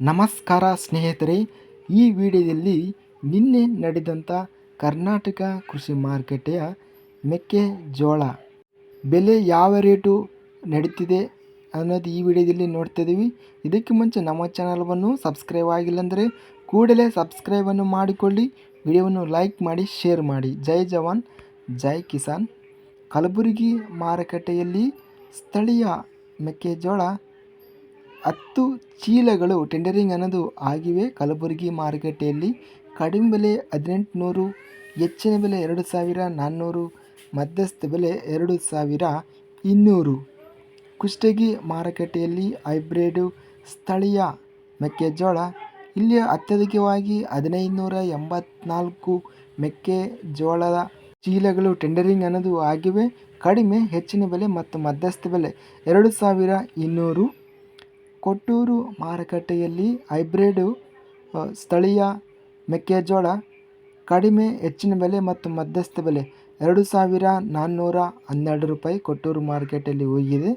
ನಮಸ್ಕಾರ ಸ್ನೇಹಿತರೆ, ಈ ವಿಡಿಯೋದಲ್ಲಿ ನಿನ್ನೆ ನಡೆದಂಥ ಕರ್ನಾಟಕ ಕೃಷಿ ಮಾರುಕಟ್ಟೆಯ ಮೆಕ್ಕೆಜೋಳ ಬೆಲೆ ಯಾವ ರೇಟು ನಡೀತಿದೆ ಅನ್ನೋದು ಈ ವಿಡಿಯೋದಲ್ಲಿ ನೋಡ್ತಾ ಇದ್ದೀವಿ ಇದಕ್ಕೆ ಮುಂಚೆ ನಮ್ಮ ಚಾನಲ್ವನ್ನು ಸಬ್ಸ್ಕ್ರೈಬ್ ಆಗಿಲ್ಲ ಅಂದರೆ ಕೂಡಲೇ ಸಬ್ಸ್ಕ್ರೈಬನ್ನು ಮಾಡಿಕೊಳ್ಳಿ, ವಿಡಿಯೋವನ್ನು ಲೈಕ್ ಮಾಡಿ, ಶೇರ್ ಮಾಡಿ. ಜೈ ಜವಾನ್, ಜೈ ಕಿಸಾನ್. ಕಲಬುರಗಿ ಮಾರುಕಟ್ಟೆಯಲ್ಲಿ ಸ್ಥಳೀಯ ಮೆಕ್ಕೆಜೋಳ ಹತ್ತು ಚೀಲಗಳು ಟೆಂಡರಿಂಗ್ ಅನ್ನೋದು ಆಗಿವೆ. ಕಲಬುರಗಿ ಮಾರುಕಟ್ಟೆಯಲ್ಲಿ ಕಡಿಮೆ ಬೆಲೆ ಹದಿನೆಂಟುನೂರು, ಹೆಚ್ಚಿನ ಬೆಲೆ ಎರಡು ಸಾವಿರ ನಾನ್ನೂರು, ಮಧ್ಯಸ್ಥ ಬೆಲೆ ಎರಡು ಸಾವಿರ ಇನ್ನೂರು. ಕುಷ್ಟಗಿ ಮಾರುಕಟ್ಟೆಯಲ್ಲಿ ಹೈಬ್ರಿಡು ಸ್ಥಳೀಯ ಮೆಕ್ಕೆಜೋಳ, ಇಲ್ಲಿ ಅತ್ಯಧಿಕವಾಗಿ ಹದಿನೈದು ನೂರ ಎಂಬತ್ನಾಲ್ಕು ಮೆಕ್ಕೆಜೋಳದ ಚೀಲಗಳು ಟೆಂಡರಿಂಗ್ ಅನ್ನೋದು ಆಗಿವೆ. ಕಡಿಮೆ, ಹೆಚ್ಚಿನ ಬೆಲೆ ಮತ್ತು ಮಧ್ಯಸ್ಥ ಬೆಲೆ ಎರಡು ಸಾವಿರ ಇನ್ನೂರು. ಕೊಟ್ಟೂರು ಮಾರುಕಟ್ಟೆಯಲ್ಲಿ ಹೈಬ್ರಿಡು ಸ್ಥಳೀಯ ಮೆಕ್ಕೆಜೋಳ ಕಡಿಮೆ, ಹೆಚ್ಚಿನ ಬೆಲೆ ಮತ್ತು ಮಧ್ಯಸ್ಥ ಬೆಲೆ. ಎರಡು ಸಾವಿರ ನಾನ್ನೂರ ಹನ್ನೆರಡು ರೂಪಾಯಿ ಕೊಟ್ಟೂರು ಮಾರ್ಕೆಟಲ್ಲಿ ಹೋಗಿದೆ.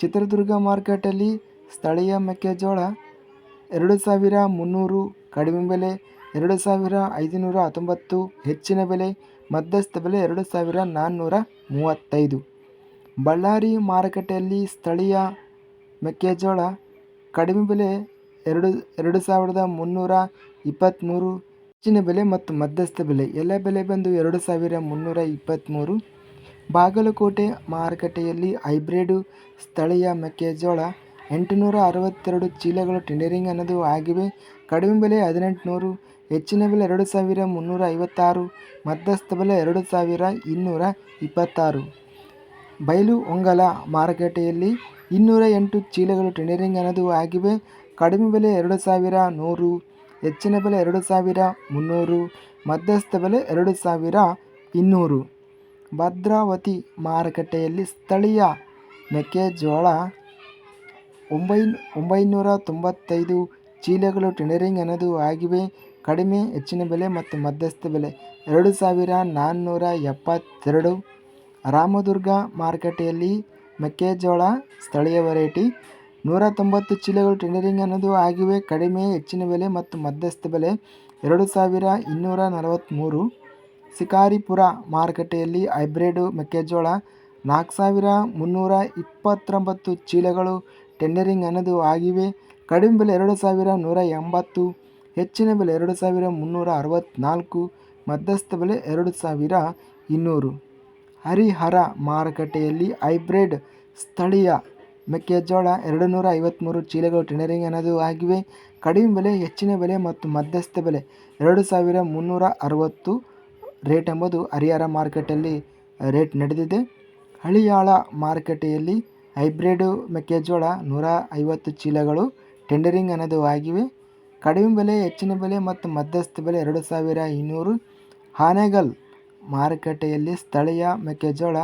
ಚಿತ್ರದುರ್ಗ ಮಾರ್ಕೆಟಲ್ಲಿ ಸ್ಥಳೀಯ ಮೆಕ್ಕೆಜೋಳ ಎರಡು ಸಾವಿರ ಮುನ್ನೂರು ಕಡಿಮೆ ಬೆಲೆ, ಎರಡು ಸಾವಿರ ಐದುನೂರ ಹತ್ತೊಂಬತ್ತು ಹೆಚ್ಚಿನ ಬೆಲೆ, ಮಧ್ಯಸ್ಥ ಬೆಲೆ ಎರಡು ಸಾವಿರ ನಾನ್ನೂರ ಮೂವತ್ತೈದು. ಬಳ್ಳಾರಿ ಮಾರುಕಟ್ಟೆಯಲ್ಲಿ ಸ್ಥಳೀಯ ಮೆಕ್ಕೆಜೋಳ ಕಡಿಮೆ ಬೆಲೆ ಎರಡು ಎರಡು ಸಾವಿರದ ಮುನ್ನೂರ ಇಪ್ಪತ್ತ್ಮೂರು ಹೆಚ್ಚಿನ ಬೆಲೆ ಮತ್ತು ಮಧ್ಯಸ್ಥ ಬೆಲೆ. ಎಲ್ಲ ಬೆಲೆ ಬಂದು ಎರಡು ಸಾವಿರ ಮುನ್ನೂರ ಇಪ್ಪತ್ತ್ಮೂರು ಬಾಗಲಕೋಟೆ ಮಾರುಕಟ್ಟೆಯಲ್ಲಿ ಹೈಬ್ರಿಡು ಸ್ಥಳೀಯ ಮೆಕ್ಕೆಜೋಳ ಎಂಟುನೂರ ಅರವತ್ತೆರಡು ಚೀಲಗಳು ಟೆಂಡರಿಂಗ್ ಅನ್ನೋದು ಆಗಿವೆ. ಕಡಿಮೆ ಬೆಲೆ ಹದಿನೆಂಟುನೂರು, ಹೆಚ್ಚಿನ ಬೆಲೆ ಎರಡು ಸಾವಿರ ಮುನ್ನೂರ ಐವತ್ತಾರು, ಮಧ್ಯಸ್ಥ ಬೆಲೆ ಎರಡು ಸಾವಿರ ಇನ್ನೂರ ಇಪ್ಪತ್ತಾರು. ಬಯಲು ಹೊಂಗಲ ಮಾರುಕಟ್ಟೆಯಲ್ಲಿ ಇನ್ನೂರ ಎಂಟು ಚೀಲಗಳು ಟೆಂಡರಿಂಗ್ ಅನ್ನೋದು ಆಗಿವೆ. ಕಡಿಮೆ ಬೆಲೆ ಎರಡು ಸಾವಿರ ನೂರು, ಹೆಚ್ಚಿನ ಬೆಲೆ ಎರಡು ಸಾವಿರ ಮುನ್ನೂರು, ಮಧ್ಯಸ್ಥ ಬೆಲೆ ಎರಡು ಸಾವಿರ ಇನ್ನೂರು. ಭದ್ರಾವತಿ ಮಾರುಕಟ್ಟೆಯಲ್ಲಿ ಸ್ಥಳೀಯ ಮೆಕ್ಕೆಜೋಳ ಒಂಬೈ ಒಂಬೈನೂರ ತೊಂಬತ್ತೈದು ಚೀಲಗಳು ಟೆಂಡರಿಂಗ್ ಅನ್ನೋದು ಆಗಿವೆ. ಕಡಿಮೆ, ಹೆಚ್ಚಿನ ಬೆಲೆ ಮತ್ತು ಮಧ್ಯಸ್ಥ ಬೆಲೆ ಎರಡು ಸಾವಿರ ನಾನ್ನೂರ ಎಪ್ಪತ್ತೆರಡು. ರಾಮದುರ್ಗ ಮಾರುಕಟ್ಟೆಯಲ್ಲಿ ಮೆಕ್ಕೆಜೋಳ ಸ್ಥಳೀಯ ವೆರೈಟಿ ನೂರ ತೊಂಬತ್ತು ಚೀಲಗಳು ಟೆಂಡರಿಂಗ್ ಅನ್ನೋದು ಆಗಿವೆ. ಕಡಿಮೆ, ಹೆಚ್ಚಿನ ಬೆಲೆ ಮತ್ತು ಮಧ್ಯಸ್ಥ ಬೆಲೆ ಎರಡು ಸಾವಿರ ಇನ್ನೂರ ನಲವತ್ತ್ಮೂರು ಶಿಕಾರಿಪುರ ಮಾರುಕಟ್ಟೆಯಲ್ಲಿ ಹೈಬ್ರಿಡ್ ಮೆಕ್ಕೆಜೋಳ ನಾಲ್ಕು ಸಾವಿರ ಮುನ್ನೂರ ಇಪ್ಪತ್ತೊಂಬತ್ತು ಚೀಲಗಳು ಟೆಂಡರಿಂಗ್ ಅನ್ನೋದು ಆಗಿವೆ. ಕಡಿಮೆ ಬೆಲೆ ಎರಡು ಸಾವಿರ ನೂರ ಎಂಬತ್ತು, ಹೆಚ್ಚಿನ ಬೆಲೆ ಎರಡು ಸಾವಿರ ಮುನ್ನೂರ ಅರವತ್ತ್ನಾಲ್ಕು ಮಧ್ಯಸ್ಥ ಬೆಲೆ ಎರಡು ಸಾವಿರ ಇನ್ನೂರು. ಹರಿಹರ ಮಾರುಕಟ್ಟೆಯಲ್ಲಿ ಹೈಬ್ರಿಡ್ ಸ್ಥಳೀಯ ಮೆಕ್ಕೆಜೋಳ ಎರಡು ನೂರ ಐವತ್ತ್ಮೂರು ಚೀಲಗಳು ಟೆಂಡರಿಂಗ್ ಅನ್ನೋದು ಆಗಿವೆ? ಕಡಿಮೆ ಬೆಲೆ, ಹೆಚ್ಚಿನ ಬೆಲೆ ಮತ್ತು ಮಧ್ಯಸ್ಥ ಬೆಲೆ? ಎರಡು ಸಾವಿರ ಮುನ್ನೂರ ಅರವತ್ತು ರೇಟ್ ಎಂಬುದು ಹರಿಹರ ಮಾರುಕಟ್ಟೆಯಲ್ಲಿ ರೇಟ್ ನಡೆದಿದೆ. ಹಳಿಯಾಳ ಮಾರುಕಟ್ಟೆಯಲ್ಲಿ ಹೈಬ್ರಿಡ್ ಮೆಕ್ಕೆಜೋಳ ನೂರ ಐವತ್ತು ಚೀಲಗಳು ಟೆಂಡರಿಂಗ್ ಅನ್ನೋದು ಆಗಿವೆ? ಕಡಿಮೆ ಬೆಲೆ, ಹೆಚ್ಚಿನ ಬೆಲೆ ಮತ್ತು ಮಧ್ಯಸ್ಥ ಬೆಲೆ ಎರಡು ಸಾವಿರ ಇನ್ನೂರು ಹಾನೆಗಲ್ ಮಾರುಕಟ್ಟೆಯಲ್ಲಿ ಸ್ಥಳೀಯ ಮೆಕ್ಕೆಜೋಳ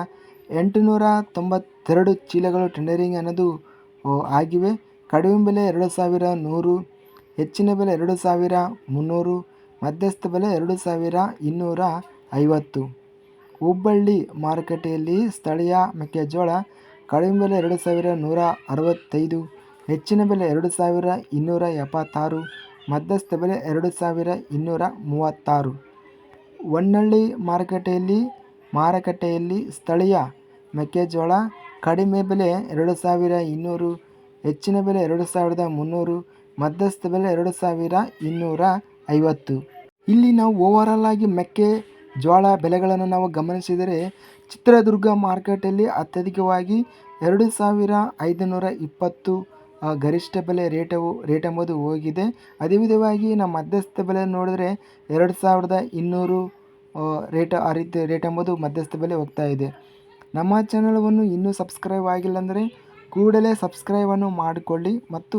ಎಂಟುನೂರ ತೊಂಬತ್ತೆರಡು ಚೀಲಗಳು ಟೆಂಡರಿಂಗ್ ಅನ್ನೋದು ಆಗಿವೆ. ಕಡಿಮೆ ಬೆಲೆ ಎರಡು ಸಾವಿರ ನೂರು, ಹೆಚ್ಚಿನ ಬೆಲೆ ಎರಡು ಸಾವಿರ ಮುನ್ನೂರು, ಮಧ್ಯಸ್ಥ ಬೆಲೆ ಎರಡು ಸಾವಿರ ಇನ್ನೂರ ಐವತ್ತು. ಹುಬ್ಬಳ್ಳಿ ಮಾರುಕಟ್ಟೆಯಲ್ಲಿ ಸ್ಥಳೀಯ ಮೆಕ್ಕೆಜೋಳ ಕಡಿಮೆ ಬೆಲೆ ಎರಡು ಸಾವಿರ ನೂರ ಅರವತ್ತೈದು, ಹೆಚ್ಚಿನ ಬೆಲೆ ಎರಡು ಸಾವಿರ ಇನ್ನೂರ ಎಪ್ಪತ್ತಾರು, ಮಧ್ಯಸ್ಥ ಬೆಲೆ ಎರಡು ಸಾವಿರ ಇನ್ನೂರ ಮೂವತ್ತಾರು. ಹೊನ್ನಳ್ಳಿ ಮಾರುಕಟ್ಟೆಯಲ್ಲಿ ಮಾರುಕಟ್ಟೆಯಲ್ಲಿ ಸ್ಥಳೀಯ ಮೆಕ್ಕೆಜೋಳ ಕಡಿಮೆ ಬೆಲೆ ಎರಡು ಸಾವಿರ ಇನ್ನೂರು, ಹೆಚ್ಚಿನ ಬೆಲೆ ಎರಡು ಸಾವಿರದ ಮುನ್ನೂರು, ಮಧ್ಯಸ್ಥ ಬೆಲೆ ಎರಡು ಸಾವಿರ ಇನ್ನೂರ ಐವತ್ತು. ಇಲ್ಲಿ ನಾವು ಓವರಾಲ್ ಆಗಿ ಮೆಕ್ಕೆ ಜೋಳ ಬೆಲೆಗಳನ್ನು ನಾವು ಗಮನಿಸಿದರೆ ಚಿತ್ರದುರ್ಗ ಮಾರ್ಕೆಟಲ್ಲಿ ಅತ್ಯಧಿಕವಾಗಿ ಎರಡು ಸಾವಿರ ಐದುನೂರ ಇಪ್ಪತ್ತು ಗರಿಷ್ಠ ಬೆಲೆ ರೇಟವು ರೇಟ್ ಎಂಬುದು ಹೋಗಿದೆ. ಅದೇ ವಿಧವಾಗಿ ನಮ್ಮ ಮಧ್ಯಸ್ಥ ಬೆಲೆ ನೋಡಿದ್ರೆ ಎರಡು ಸಾವಿರದ ಇನ್ನೂರು ರೇಟ್ ಆ ರೀತಿ ರೇಟ್ ಎಂಬುದು ಮಧ್ಯಸ್ಥ ಬೆಲೆ ಹೋಗ್ತಾ ಇದೆ. ನಮ್ಮ ಚಾನಲವನ್ನು ಇನ್ನೂ ಸಬ್ಸ್ಕ್ರೈಬ್ ಆಗಿಲ್ಲ ಅಂದರೆ ಕೂಡಲೇ ಸಬ್ಸ್ಕ್ರೈಬನ್ನು ಮಾಡಿಕೊಳ್ಳಿ ಮತ್ತು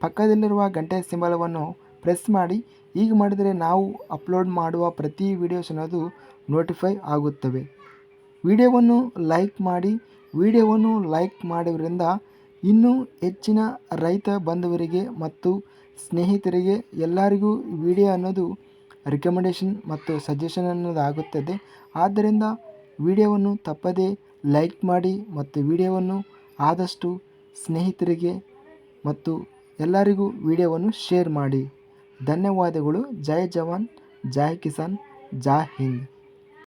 ಪಕ್ಕದಲ್ಲಿರುವ ಗಂಟೆ ಸಿಂಬಲವನ್ನು ಪ್ರೆಸ್ ಮಾಡಿ. ಹೀಗೆ ಮಾಡಿದರೆ ನಾವು ಅಪ್ಲೋಡ್ ಮಾಡುವ ಪ್ರತಿ ವಿಡಿಯೋಸ್ ಅನ್ನೋದು ನೋಟಿಫೈ ಆಗುತ್ತವೆ. ವಿಡಿಯೋವನ್ನು ಲೈಕ್ ಮಾಡಿ. ವಿಡಿಯೋವನ್ನು ಲೈಕ್ ಮಾಡೋದ್ರಿಂದ ಇನ್ನೂ ಹೆಚ್ಚಿನ ರೈತ ಬಂಧುವರಿಗೆ ಮತ್ತು ಸ್ನೇಹಿತರಿಗೆ ಎಲ್ಲರಿಗೂ ವಿಡಿಯೋ ಅನ್ನೋದು ರಿಕಮೆಂಡೇಷನ್ ಮತ್ತು ಸಜೆಷನ್ ಅನ್ನೋದು ಆಗುತ್ತದೆ ಆದ್ದರಿಂದ ವಿಡಿಯೋವನ್ನು ತಪ್ಪದೇ ಲೈಕ್ ಮಾಡಿ ಮತ್ತು ವಿಡಿಯೋವನ್ನು ಆದಷ್ಟು ಸ್ನೇಹಿತರಿಗೆ ಮತ್ತು ಎಲ್ಲರಿಗೂ ವಿಡಿಯೋವನ್ನು ಶೇರ್ ಮಾಡಿ. ಧನ್ಯವಾದಗಳು. ಜೈ ಜವಾನ್. ಜೈ ಕಿಸಾನ್. ಜಾ ಹಿಂದ್.